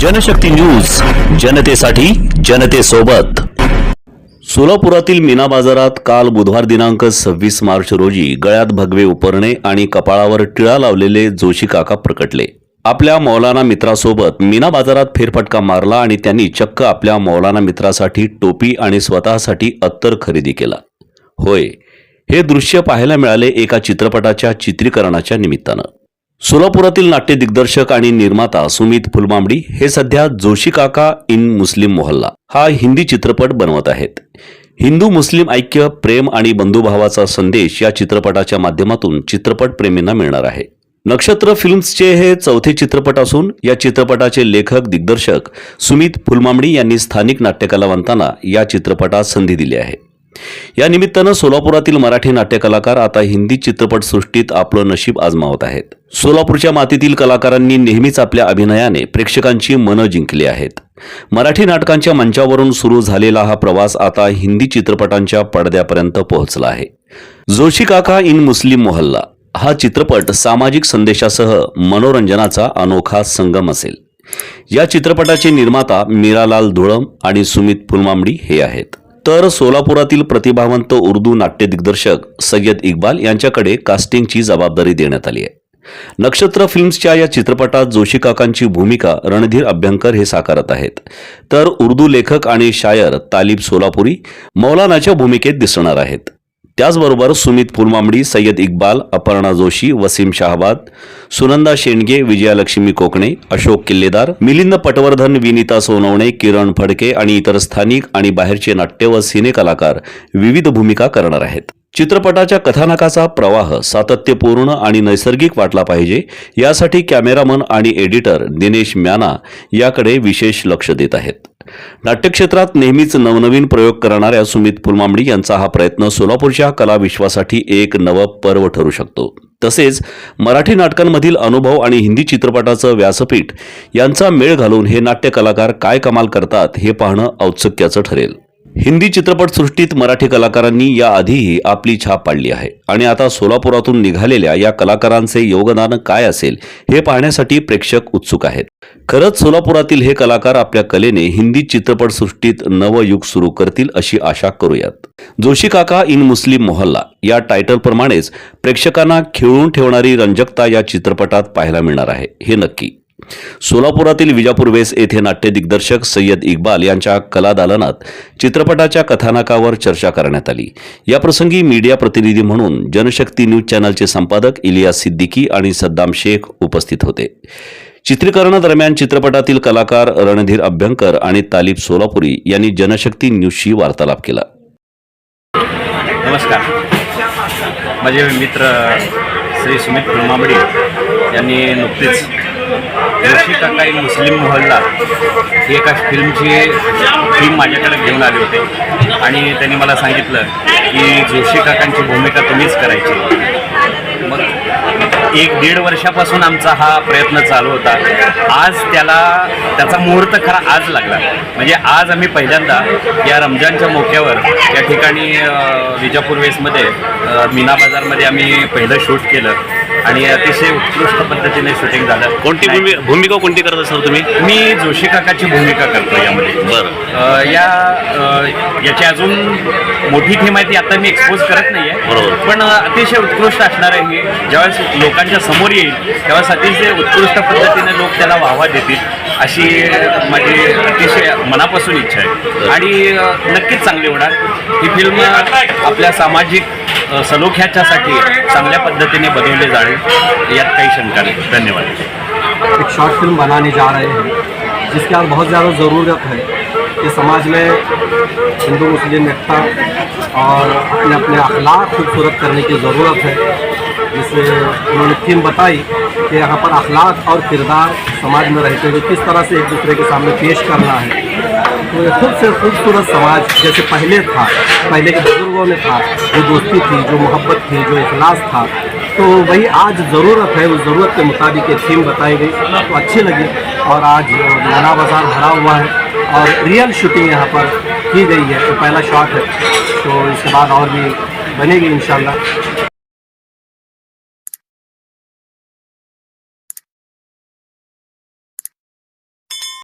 Janshakti news जनतेसाठी जनतेसोबत. सोलापुरातील मीना बाजारात काल बुधवार दिनांक सव्वीस मार्च रोजी गळ्यात भगवे उपरणे आणि कपाळावर टिळा लावलेले जोशी काका प्रकटले. आपल्या मौलाना मित्रासोबत मीना बाजारात फेरफटका मारला आणि त्यांनी चक्क आपल्या मौलाना मित्रासाठी टोपी आणि स्वतःसाठी अत्तर खरेदी केला. होय हे दृश्य पाहायला मिळाले एका चित्रपटाच्या चित्रीकरणाच्या निमित्तानं. सोलापुरातील नाट्य दिग्दर्शक आणि निर्माता सुमित फुलमांबडी हे सध्या जोशी काका इन मुस्लिम मोहल्ला हा हिंदी चित्रपट बनवत आहेत. हिंदू मुस्लिम ऐक्य प्रेम आणि बंधुभावाचा संदेश या चित्रपटाच्या माध्यमातून चित्रपट प्रेमींना मिळणार आहे. नक्षत्र फिल्म्सचे हे चौथे चित्रपट असून या चित्रपटाचे लेखक दिग्दर्शक सुमित फुलमांबडी यांनी स्थानिक नाट्यकलावंतांना या चित्रपटात संधी दिली आहे. या निमित्तानं सोलापुरातील मराठी नाट्यकलाकार आता हिंदी चित्रपटसृष्टीत आपलं नशीब आजमावत आहेत. सोलापूरच्या मातीतील कलाकारांनी नेहमीच आपल्या अभिनयाने प्रेक्षकांची मनं जिंकली आहेत. मराठी नाटकांच्या मंचावरून सुरू झालेला हा प्रवास आता हिंदी चित्रपटांच्या पडद्यापर्यंत पोहोचला आहे. जोशी काका इन मुस्लिम मोहल्ला हा चित्रपट सामाजिक संदेशासह मनोरंजनाचा अनोखा संगम असेल. या चित्रपटाचे निर्माता मीरालाल धुळम आणि सुमित फुलमांबडी हे आहेत. तर सोलापुरातील प्रतिभावंत उर्दू नाट्य दिग्दर्शक सय्यद इक्बाल यांच्याकडे कास्टिंगची जबाबदारी देण्यात आली आहे. नक्षत्र फिल्म्सच्या या चित्रपटात जोशी काकांची भूमिका रणधीर अभ्यंकर हे साकारत आहेत. तर उर्दू लेखक आणि शायर तालिब सोलापुरी मौलानाच्या भूमिकेत दिसणार आहेत. त्याचबरोबर सुमित फुलमांबडी सय्यद इक्बाल अपर्णा जोशी वसीम शाहबाद सुनंदा शेंडगे विजयालक्ष्मी कोकणे अशोक किल्लेदार मिलिंद पटवर्धन विनिता सोनवणे किरण फडके आणि इतर स्थानिक आणि बाहेरचे नाट्य व सिने कलाकार विविध भूमिका करणार आहेत. चित्रपटाच्या कथानकाचा प्रवाह सातत्यपूर्ण आणि नैसर्गिक वाटला पाहिजे यासाठी कॅमेरामन आणि एडिटर दिनेश म्याना याकडे विशेष लक्ष देत आहेत. नाट्यक्षेत्रात नेहमीच नवनवीन प्रयोग करणाऱ्या सुमित फुलमांबडी यांचा हा प्रयत्न सोलापूरच्या कला विश्वासाठी एक नवं पर्व ठरू शकतो. तसेच मराठी नाटकांमधील अनुभव आणि हिंदी चित्रपटाचं व्यासपीठ यांचा मेळ घालून हे नाट्यकलाकार काय कमाल करतात हे पाहणं औत्सुक्याचं ठरेल. हिंदी चित्रपटसृष्टीत मराठी कलाकारांनी याआधीही आपली छाप पाडली आहे. आणि आता सोलापुरातून निघालेल्या या कलाकारांचे योगदान काय असेल हे पाहण्यासाठी प्रेक्षक उत्सुक आहेत. खरंच सोलापुरातील हे कलाकार आपल्या कलेने हिंदी चित्रपटसृष्टीत नवयुग सुरू करतील अशी आशा करूयात. जोशी काका इन मुस्लिम मोहल्ला या टायटलप्रमाणेच प्रेक्षकांना खिळून ठेवणारी रंजकता या चित्रपटात पाहायला मिळणार आहे हे नक्की. सोलापुरातील विजापूर वेस येथे नाट्य दिग्दर्शक सय्यद इक्बाल यांच्या कलादालनात चित्रपटाच्या कथानकावर चर्चा करण्यात आली. याप्रसंगी मीडिया प्रतिनिधी म्हणून जनशक्ती न्यूज चॅनलचे संपादक इलियास सिद्दीकी आणि सद्दाम शेख उपस्थित होते. चित्रीकरणादरम्यान चित्रपटातील कलाकार रणधीर अभ्यंकर आणि तालिब सोलापुरी यांनी जनशक्ती न्यूजशी वार्तालाप केला. नमस्कार. माझे मित्र श्री सुमित यांनी नुकतीच जोशी काका मुस्लिम मोहल्ला ही एका फिल्मची थीम माझ्याकडे घेऊन आले होते. आणि त्यांनी मला सांगितलं की जोशी काकांची भूमिका तुम्हीच करायची. मग एक दीड वर्षापासून आमचा हा प्रयत्न चालू होता. आज त्याला त्याचा मुहूर्त खरा आज लागला. म्हणजे आज आम्ही पहिल्यांदा या रमजानच्या मोक्यावर या ठिकाणी विजापूर वेसमध्ये मीना बाजारमध्ये आम्ही पहिलं शूट केलं. आणि अतिशय उत्कृष्ट पद्धतीने शूटिंग झालं. कोणती भूमि- भूमिका कोणती करत असाल तुम्ही? मी जोशी काकाची भूमिका करतो यामध्ये. बरं. या याची अजून मोठी थीम आहे ती आता मी एक्सपोज करत नाही बरोबर. आहे पण अ, अतिशय उत्कृष्ट असणार आहे हे. ज्यावेळेस लोकांच्या समोर येईल तेव्हासाठी अतिशय उत्कृष्ट पद्धतीने लोक त्याला वाहवा देतील अशी माझी अतिशय मनापासून इच्छा आहे. आणि नक्कीच चांगली होणार. ही फिल्म आपल्या सामाजिक सलोख्याच्यासाठी चांगल्या पद्धतीने बनवली जाईल यात काही शंका नाही. धन्यवाद. एक शॉर्ट फिल्म बनाने जा रहे हैं जिसकी आज बहुत ज़्यादा ज़रूरत है कि समाज में हिंदू मुस्लिम एकता और अपने अपने अखलाक खूबसूरत करने की ज़रूरत है। जिससे उन्होंने थीम बताई कि यहाँ पर अखलाक और किरदार समाज में रहते हुए किस तरह से एक दूसरे के सामने पेश करना है। तो खूब से खूबसूरत समाज जैसे पहले था, पहले के बुज़ुर्गों में था, जो दोस्ती थी, जो मोहब्बत थी, जो इखलास था। तो वही आज ज़रूरत है, उस ज़रूरत के मुताबिक ये थीम बताई गई। तो अच्छी लगी और आज नाना बाज़ार भरा हुआ है और रियल शूटिंग यहाँ पर की गई है तो पहला शॉट है। तो इसके बाद और भी बनेगी इन